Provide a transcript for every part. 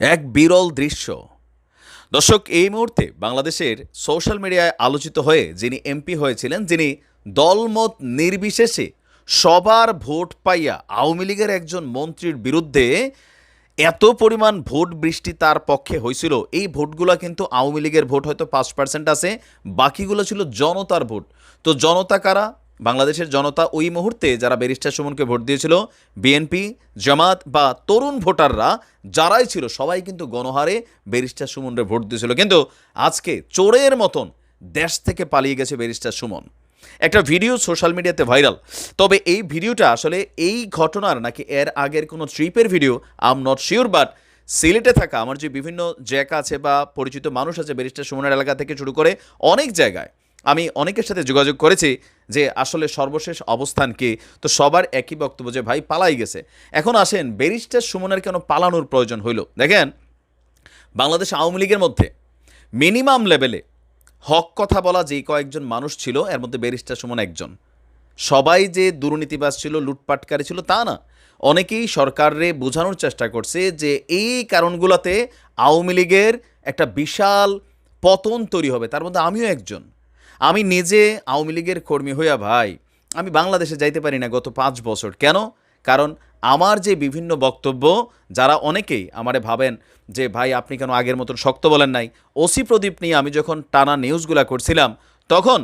এক বিরল দৃশ্য। দর্শক, এই মুহূর্তে বাংলাদেশের সোশ্যাল মিডিয়ায় আলোচিত হয়ে যিনি এমপি হয়েছিলেন, যিনি দলমত নির্বিশেষে সবার ভোট পাইয়া আওয়ামী লীগের একজন মন্ত্রীর বিরুদ্ধে এত পরিমাণ ভোট বৃষ্টি তার পক্ষে হয়েছিল। এই ভোটগুলো কিন্তু আওয়ামী লীগের ভোট হয়তো পাঁচ পার্সেন্ট আছে, বাকিগুলো ছিল জনতার ভোট। তো জনতা কারা? বাংলাদেশের জনতা ওই মুহূর্তে যারা ব্যারিস্টার সুমনকে ভোট দিয়েছিল, বিএনপি, জামাত বা তরুণ ভোটাররা, যারাই ছিল, সবাই কিন্তু গণহারে ব্যারিস্টার সুমনরে ভোট দিয়েছিল। কিন্তু আজকে চোরের মতন দেশ থেকে পালিয়ে গেছে ব্যারিস্টার সুমন। একটা ভিডিও সোশ্যাল মিডিয়াতে ভাইরাল। তবে এই ভিডিওটা আসলে এই ঘটনার নাকি এর আগের কোনো ট্রিপের video I'm not sure but সিলেটে থাকা আমার যে বিভিন্ন জ্যাক আছে বা পরিচিত মানুষ আছে ব্যারিস্টার সুমনের এলাকা থেকে শুরু করে অনেক জায়গায়, আমি অনেকের সাথে যোগাযোগ করেছি। যে আসলে সর্বশেষ অবস্থান কি? তো সবার একই বক্তব্য যে, ভাই, পালাই গেছে। এখন আসেন, ব্যারিস্টার সুমনের কেন পালানোর প্রয়োজন হইল? দেখেন, বাংলাদেশ আওয়ামী লীগের মধ্যে মিনিমাম লেভেলে হক কথা বলা যেই কয়েকজন মানুষ ছিল, এর মধ্যে ব্যারিস্টার সুমন একজন। সবাই যে দুর্নীতিবাস ছিল, লুটপাটকারী ছিল, তা না। অনেকেই সরকারে বোঝানোর চেষ্টা করছে যে, এই কারণগুলোতে আওয়ামী লীগের একটা বিশাল পতন তৈরি হবে। তার মধ্যে আমিও একজন। আমি নিজে আওয়ামী লীগের কর্মী হইয়া ভাই, আমি বাংলাদেশে যাইতে পারি না গত পাঁচ বছর। কেন? কারণ আমার যে বিভিন্ন বক্তব্য, যারা অনেকেই আমারে ভাবেন যে, ভাই, আপনি কেন আগের মতন শক্ত বলেন নাই? ওসি প্রদীপ নিয়ে আমি যখন টানা নিউজগুলা করছিলাম, তখন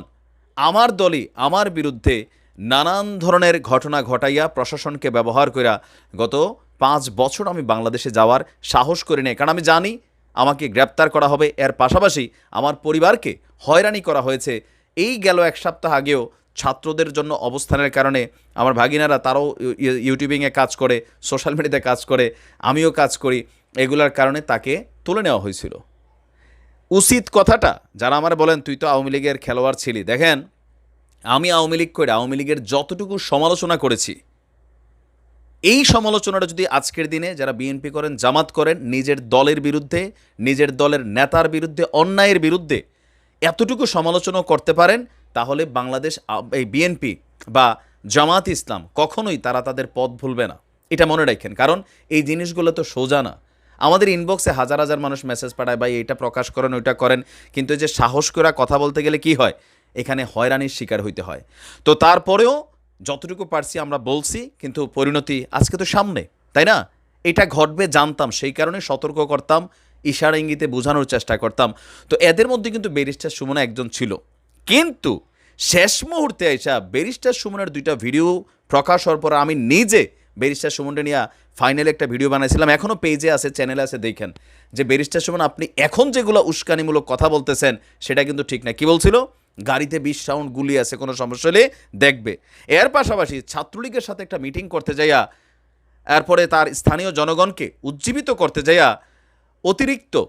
আমার দলই আমার বিরুদ্ধে নানান ধরনের ঘটনা ঘটাইয়া প্রশাসনকে ব্যবহার কইরা গত পাঁচ বছর আমি বাংলাদেশে যাওয়ার সাহস করি নাই। কারণ আমি জানি আমাকে গ্রেপ্তার করা হবে। এর পাশাপাশি আমার পরিবারকে হয়রানি করা হয়েছে। এই গেল এক সপ্তাহ আগেও ছাত্রদের জন্য অবস্থানের কারণে আমার ভাগিনারা তারাও ইউ- ইউ- ইউটিউবিংয়ে কাজ করে, সোশ্যাল মিডিয়াতে কাজ করে, আমিও কাজ করি। এগুলার কারণে তাকে তুলে নেওয়া হয়েছিল। উচিত কথাটা, যারা আমার বলেন, তুই তো আওয়ামী লীগের খেলোয়াড় ছিলি। দেখেন, আমি আওয়ামী লীগ করে আওয়ামী লীগের যতটুকু সমালোচনা করেছি, এই সমালোচনাটা যদি আজকের দিনে যারা বিএনপি করেন, জামাত করেন, নিজের দলের বিরুদ্ধে, নিজের দলের নেতার বিরুদ্ধে, অন্যায়ের বিরুদ্ধে এতটুকু সমালোচনা করতে পারেন, তাহলে বাংলাদেশ, এই বিএনপি বা জামাত ইসলাম কখনোই তারা তাদের পথ ভুলবে না। এটা মনে রাখেন, কারণ এই জিনিসগুলো তো সোজা না। আমাদের ইনবক্সে হাজার হাজার মানুষ মেসেজ পাঠায়, ভাই, এটা প্রকাশ করেন, ওইটা করেন। কিন্তু যে সাহস করে কথা বলতে গেলে কি হয়? এখানে হয়রানির শিকার হইতে হয়। তো তারপরেও যতটুকু পারছি আমরা বলছি, কিন্তু পরিণতি আজকে তো সামনে, তাই না? এটা ঘটবে, জানতাম, সেই কারণে সতর্ক করতাম। ইশারা ইঙ্গিতে বোঝানোর চেষ্টা করতাম। তো এদের মধ্যে কিন্তু ব্যারিস্টার সুমনা একজন ছিল। কিন্তু শেষ মুহূর্তে আইসা ব্যারিস্টার সুমনের দুইটা ভিডিও প্রকাশ হওয়ার পর আমি নিজে ব্যারিস্টার সুমনটা নিয়ে ফাইনালে একটা ভিডিও বানাইছিলাম। এখনও পেজে আছে চ্যানেলে আছে, দেখেন। যে ব্যারিস্টার সুমন, আপনি এখন যেগুলো উস্কানিমূলক কথা বলতেছেন, সেটা কিন্তু ঠিক না। কি বলছিল? গাড়িতে বিশ সাউন্ড গুলি আছে, কোনো সমস্যা হলে দেখবে। এর পাশাপাশি ছাত্রলীগের সাথে একটা মিটিং করতে যাইয়া, এরপরে তার স্থানীয় জনগণকে উজ্জীবিত করতে যাইয়া অতিরিক্ত।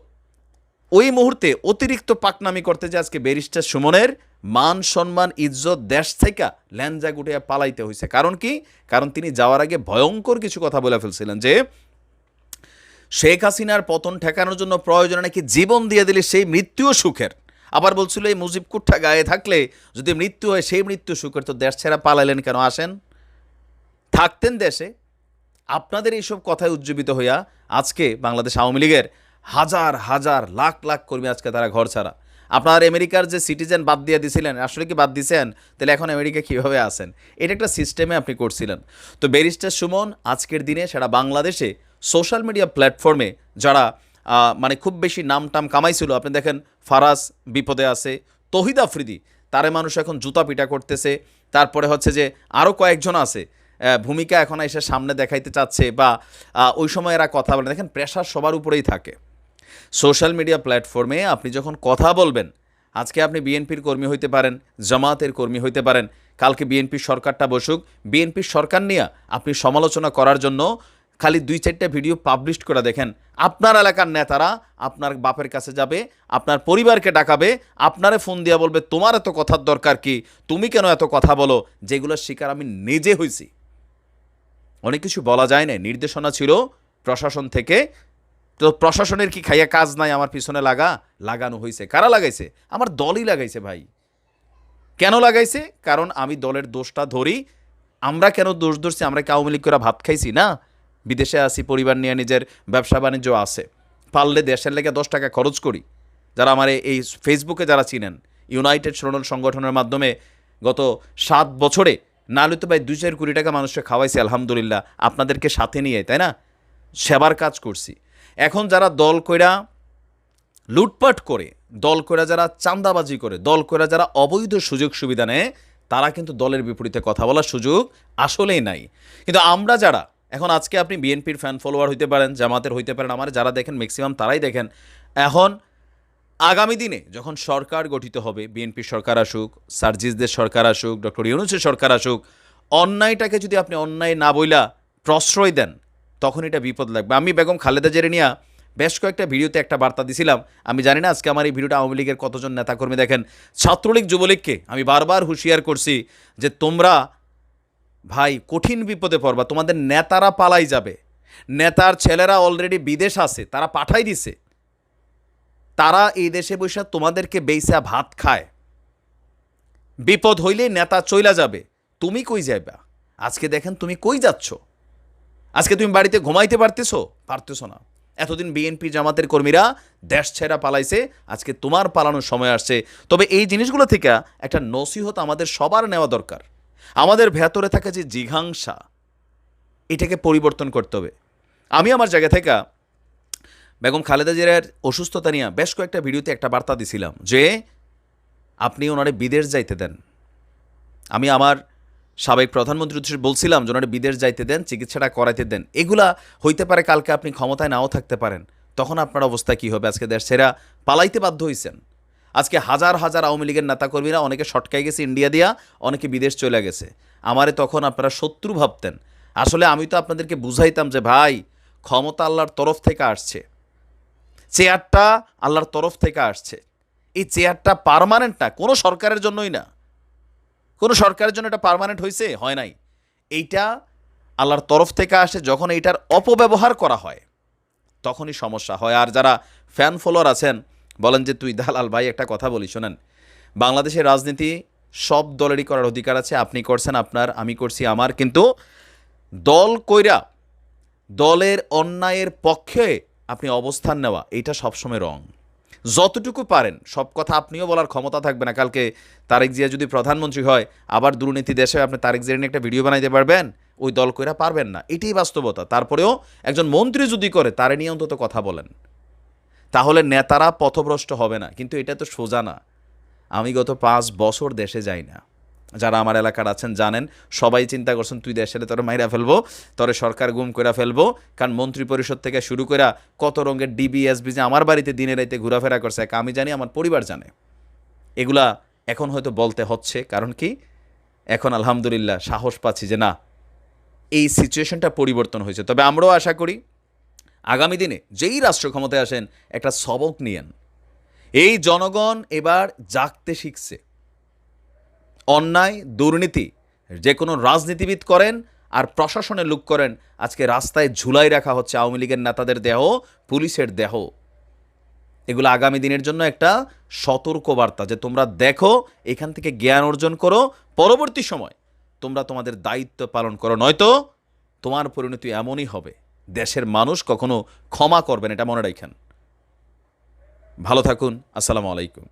ওই মুহূর্তে অতিরিক্ত পাকনামি করতে যে আজকে ব্যারিস্টার সুমনের মান, সম্মান, ইজ্জত, দেশ থেকে ল্যাঞ্জা গুটিয়া পালাইতে হয়েছে কারণ কি? কারণ তিনি যাওয়ার আগে ভয়ঙ্কর কিছু কথা বলে ফেলছিলেন যে, শেখ হাসিনার পতন ঠেকানোর জন্য প্রয়োজনে নাকি জীবন দিয়ে দিলে সেই মৃত্যুও সুখের। আবার বলছিল, এই মুজিব কুঠা গায়ে থাকলে যদি মৃত্যু হয়, সেই মৃত্যু সুখের। তো দেশ ছেড়া পালাইলেন কেন? আসেন। থাকতেন দেশে আপনাদের এইসব কথায় উজ্জীবিত হইয়া আজকে বাংলাদেশ আওয়ামী লীগের হাজার হাজার, লাখ লাখ কর্মী আজকে তারা ঘর ছাড়া। আপনার আমেরিকার যে সিটিজেন বাদ দিয়ে দিছিলেন, আসলে কি বাদ দিছেন? তাহলে এখন আমেরিকা কীভাবে আসেন এটা একটা সিস্টেমে আপনি করছিলেন। তো ব্যারিস্টার সুমন, আজকের দিনে সেটা বাংলাদেশে সোশ্যাল মিডিয়া প্ল্যাটফর্মে যারা মানে খুব বেশি নাম টাম কামাইছিল, আপনি দেখেন ফারাজ বিপদে আছে, তহিদ আফ্রিদি, তারে মানুষ এখন জুতা পিটা করতেছে, তারপরে হচ্ছে যে আরও কয়েকজন আছে। ভূমিকা এখন এসে সামনে দেখাইতে চাচ্ছে বা ওই সময় এরা কথা বলে। দেখেন প্রেশার সবার উপরেই থাকে। সোশ্যাল মিডিয়া প্ল্যাটফর্মে আপনি যখন কথা বলবেন, আজকে আপনি বিএনপির কর্মী হইতে পারেন জামাতের কর্মী হইতে পারেন, কালকে বিএনপির সরকারটা বসুক বিএনপির সরকার নিয়ে আপনি সমালোচনা করার জন্য খালি দুই চারটা ভিডিও পাবলিশ করে দেখেন। আপনার এলাকার নেতারা আপনার বাপের কাছে যাবে, আপনার পরিবারকে ডাকাবে, আপনারে ফোন দিয়া বলবে, তোমার এত কথার দরকার কি? তুমি কেন এত কথা বলো? যেগুলোর শিকার আমি নিজে হয়েছি অনেক কিছু বলা যায় না নির্দেশনা ছিল প্রশাসন থেকে। তো প্রশাসনের কি খাইয়া কাজ নাই আমার পিছনে লাগা? লাগানো হয়েছে কারা লাগাইছে? আমার দলই লাগাইছে ভাই। কেন লাগাইছে? কারণ আমি দলের দোষটা ধরি। আমরা কেন দোষ ধরছি? আমরা কি আওয়ামী লীগ করে ভাত খাইছি না? বিদেশে আছি পরিবার নিয়ে নিজের ব্যবসা বাণিজ্য আছে। পারলে দেশের লেগে দশ টাকা খরচ করি। যারা আমার এই ফেসবুকে যারা চিনেন ইউনাইটেড শ্রোণল সংগঠনের মাধ্যমে গত সাত বছরে নাহলে তো ভাই দুই চার কোটি টাকা মানুষকে খাওয়াইছি, আলহামদুলিল্লাহ। আপনাদেরকে সাথে নিয়ে, তাই না? সেবার কাজ করছি। এখন যারা দল কইরা লুটপাট করে, দল কইরা যারা চাঁদাবাজি করে, দল কইরা যারা অবৈধ সুযোগ সুবিধা নেয়, তারা কিন্তু দলের বিপরীতে কথা বলার সুযোগ আসলেই নাই। কিন্তু আমরা যারা, এখন আজকে আপনি বিএনপির ফ্যান ফলোয়ার হইতে পারেন, জামাতের হইতে পারেন, আমার যারা দেখেন ম্যাক্সিমাম তারাই দেখেন। এখন আগামী দিনে যখন সরকার গঠিত হবে, বিএনপি সরকার আসুক, সার্জিসদের সরকার আসুক, ডক্টর ইউনুসের সরকার আসুক, অন্যায়টাকে যদি আপনি অন্যায় না বইলা প্রশ্রয় দেন, তখন এটা বিপদ লাগবে। আমি বেগম খালেদা জেরেনিয়া বেশ কয়েকটা ভিডিওতে একটা বার্তা দিছিলাম। আমি জানি না আজকে আমার এই ভিডিওটা আওয়ামী লীগের কতজন নেতাকর্মী দেখেন। ছাত্রলীগ, যুবলীগকে আমি বারবার হুঁশিয়ার করছি যে তোমরা ভাই কঠিন বিপদে পড়বা, তোমাদের নেতারা পালাই যাবে। নেতার ছেলেরা অলরেডি বিদেশ আছে, তারা পাঠাই দিছে। তারা এই দেশে বসে তোমাদেরকে বেইসা ভাত খায়। বিপদ হইলে নেতা চইলা যাবে। তুমি কই যাইবা? আজকে দেখেন তুমি কই যাচ্ছ? আজকে তুমি বাড়িতে ঘুমাইতে পারতেছো? পারতেছো না। এতদিন বিএনপি জামাতের কর্মীরা দেশ ছেড়া পালাইছে, আজকে তোমার পালানোর সময় আসছে। তবে এই জিনিসগুলো থেকে একটা নসিহত আমাদের সবার নেওয়া দরকার। আমাদের ভেতরে থাকা যে জিঘাংসা, এটাকে পরিবর্তন করতে হবে। আমি আমার জায়গা থেকে বেগম খালেদা জিয়ার অসুস্থতা নিয়ে বেশ কয়েকটা ভিডিওতে একটা বার্তা দিছিলাম যে আপনি ওনারে বিদেশ যাইতে দেন। আমি আমার সাবেক প্রধানমন্ত্রী বলছিলাম যে ওনারে বিদেশ যাইতে দেন, চিকিৎসাটা করাইতে দেন। এগুলা হইতে পারে কালকে আপনি ক্ষমতায় নাও থাকতে পারেন। তখন আপনার অবস্থা কী হবে? আজকে দেশ ছেড়া পালাইতে বাধ্য হয়েছেন আজকে হাজার হাজার আওয়ামী লীগের নেতাকর্মীরা, অনেকে শটকাই গেছে ইন্ডিয়া দিয়া, অনেকে বিদেশ চলে গেছে। আমারে তখন আপনারা শত্রু ভাবতেন। আসলে আমি তো আপনাদেরকে বুঝাইতাম যে ভাই, ক্ষমতা আল্লাহর তরফ থেকে আসছে। চেয়ারটা আল্লাহর তরফ থেকে আসছে। এই চেয়ারটা পার্মানেন্ট না, কোনো সরকারের জন্যই না। কোনো সরকারের জন্য এটা পার্মানেন্ট হয়েছে হয় নাই। এইটা আল্লাহর তরফ থেকে আসে যখন এইটার অপব্যবহার করা হয়, তখনই সমস্যা হয়। আর যারা ফ্যান ফলোয়ার আছেন, বলেন যে তুই দালাল, ভাই, একটা কথা বলি, শোনেন। বাংলাদেশের রাজনীতি সব দলেরই করার অধিকার আছে। আপনি করছেন আপনার, আমি করছি আমার। কিন্তু দল কইরা দলের অন্যায়ের পক্ষে আপনি অবস্থান নেওয়া, এটা সবসময় রং। যতটুকু পারেন, সব কথা আপনিও বলার ক্ষমতা থাকবে না। কালকে তারেক জিয়া যদি প্রধানমন্ত্রী হয়, আবার দুর্নীতি দেশে আপনি তারেক জিয়া নিয়ে একটা ভিডিও বানাইতে পারবেন, ওই দল কইরা পারবেন না। এটাই বাস্তবতা। তারপরেও একজন মন্ত্রী যদি করে, তারে নিয়ে অন্তত কথা বলেন। তাহলে নেতারা পথভ্রষ্ট হবে না, কিন্তু এটা তো সোজা না। আমি গত পাঁচ বছর দেশে যাই না। যারা আমার এলাকার আছেন জানেন, সবাই চিন্তা করছেন, তুই দেশের তোরে মাইরা ফেলব, তোরে সরকার গুম করে ফেলব। কারণ মন্ত্রী পরিষদ থেকে শুরু করে কত রঙের ডিবিএসবি যে আমার বাড়িতে দিনে রাইতে ঘোরাফেরা করছে, এক আমি জানি, আমার পরিবার জানে। এগুলা এখন হয়তো বলতে হচ্ছে, কারণ কি? এখন আলহামদুলিল্লাহ সাহস পাচ্ছি যে না, এই সিচুয়েশনটা পরিবর্তন হয়েছে। তবে আমরাও আশা করি, আগামী দিনে যেই রাষ্ট্র ক্ষমতায় আসেন, একটা সবক নিয়েন। এই জনগণ এবার জাগতে শিখছে। অন্যায়, দুর্নীতি, যে কোনো রাজনীতিবিদ করেন আর প্রশাসনে লুক করেন, আজকে রাস্তায় ঝুলাই রাখা হচ্ছে আওয়ামী লীগের নেতাদের দেহ, পুলিশের দেহ। এগুলো আগামী দিনের জন্য একটা সতর্কবার্তা যে তোমরা দেখো, এখান থেকে জ্ঞান অর্জন করো, পরবর্তী সময় তোমরা তোমাদের দায়িত্ব পালন করো, নয়তো তোমার পরিণতি এমনই হবে। দেশের মানুষ কখনো ক্ষমা করবেন এটা মনে রাখেন। ভালো থাকুন, আসসালামু আলাইকুম।